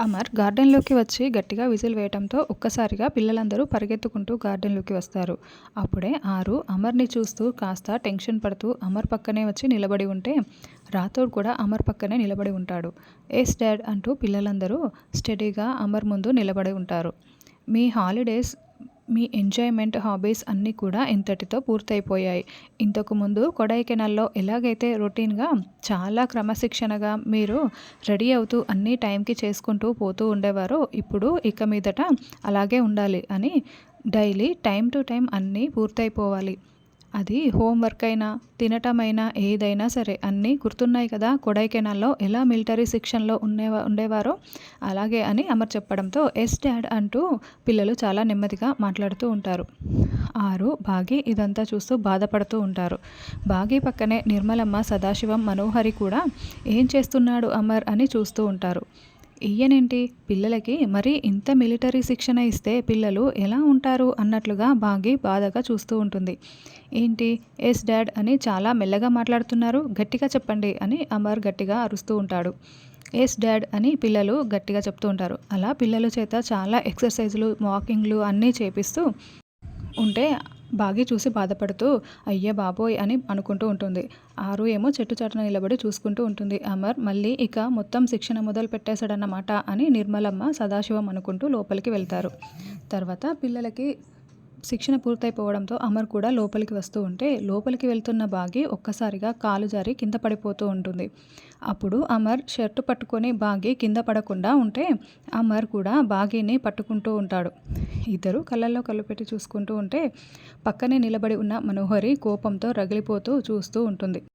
అమర్ గార్డెన్లోకి వచ్చి గట్టిగా విజిల్ వేయటంతో ఒక్కసారిగా పిల్లలందరూ పరిగెత్తుకుంటూ గార్డెన్లోకి వస్తారు. అప్పుడే ఆరు అమర్ని చూస్తూ కాస్త టెన్షన్ పడుతూ అమర్ పక్కనే వచ్చి నిలబడి ఉంటే రాథోడ్ కూడా అమర్ పక్కనే నిలబడి ఉంటాడు. ఎస్ డాడ్ అంటూ పిల్లలందరూ స్టడీగా అమర్ ముందు నిలబడి ఉంటారు. మీ హాలిడేస్ మీ ఎంజాయ్మెంట్ హాబీస్ అన్నీ కూడా ఇంతటితో పూర్తయిపోయాయి. ఇంతకు ముందు కొడైకెనాల్లో ఎలాగైతే రొటీన్గా చాలా క్రమశిక్షణగా మీరు రెడీ అవుతూ అన్ని టైంకి చేసుకుంటూ పోతూ ఉండేవారో ఇప్పుడు ఇక మీదట అలాగే ఉండాలి అని డైలీ టైం టు టైం అన్నీ పూర్తయిపోవాలి. అది హోంవర్క్ అయినా తినటమైనా ఏదైనా సరే అన్నీ గుర్తున్నాయి కదా కొడైకెనాల్లో ఎలా మిలిటరీ శిక్షణలో ఉండేవా ఉండేవారో అలాగే అని అమర్ చెప్పడంతో ఎస్ డాడ్ అంటూ పిల్లలు చాలా నెమ్మదిగా మాట్లాడుతూ ఉంటారు. ఆరు బాగి ఇదంతా చూస్తూ బాధపడుతూ ఉంటారు. బాగి పక్కనే నిర్మలమ్మ సదాశివం మనోహరి కూడా ఏం చేస్తున్నాడు అమర్ అని చూస్తూ ఉంటారు. ఈయనేంటి పిల్లలకి మరి ఇంత మిలిటరీ శిక్షణ ఇస్తే పిల్లలు ఎలా ఉంటారు అన్నట్లుగా బాగి బాధగా చూస్తూ ఉంటుంది. ఏంటి? ఎస్ డాడ్ అని చాలా మెల్లగా మాట్లాడుతున్నారు. గట్టిగా చెప్పండి అని అమర్ గట్టిగా అరుస్తూ ఉంటాడు. ఎస్ డాడ్ అని పిల్లలు గట్టిగా చెప్తూ ఉంటారు. అలా పిల్లల చేత చాలా ఎక్సర్సైజులు వాకింగ్లు అన్నీ చేపిస్తూ ఉంటే బాగి చూసి బాధపడుతూ అయ్య బాబోయ్ అని అనుకుంటూ ఉంటుంది. ఆరు ఏమో చెట్టు చాటున నిలబడి చూసుకుంటూ ఉంటుంది. అమర్ మళ్ళీ ఇక మొత్తం శిక్షణ మొదలు పెట్టేశాడన్నమాట అని నిర్మలమ్మ సదాశివం అనుకుంటూ లోపలికి వెళ్తారు. తర్వాత పిల్లలకి శిక్షణ పూర్తయిపోవడంతో అమర్ కూడా లోపలికి వస్తూ ఉంటే లోపలికి వెళ్తున్న బాగి ఒక్కసారిగా కాలు జారి కింద పడిపోతూ ఉంటుంది. అప్పుడు అమర్ షర్టు పట్టుకొని బాగి కింద పడకుండా ఉంటే అమర్ కూడా బాగిని పట్టుకుంటూ ఉంటాడు. ఇద్దరు కళ్ళల్లో కళ్ళు పెట్టి చూసుకుంటూ ఉంటే పక్కనే నిలబడి ఉన్న మనోహరి కోపంతో రగిలిపోతూ చూస్తూ ఉంటుంది.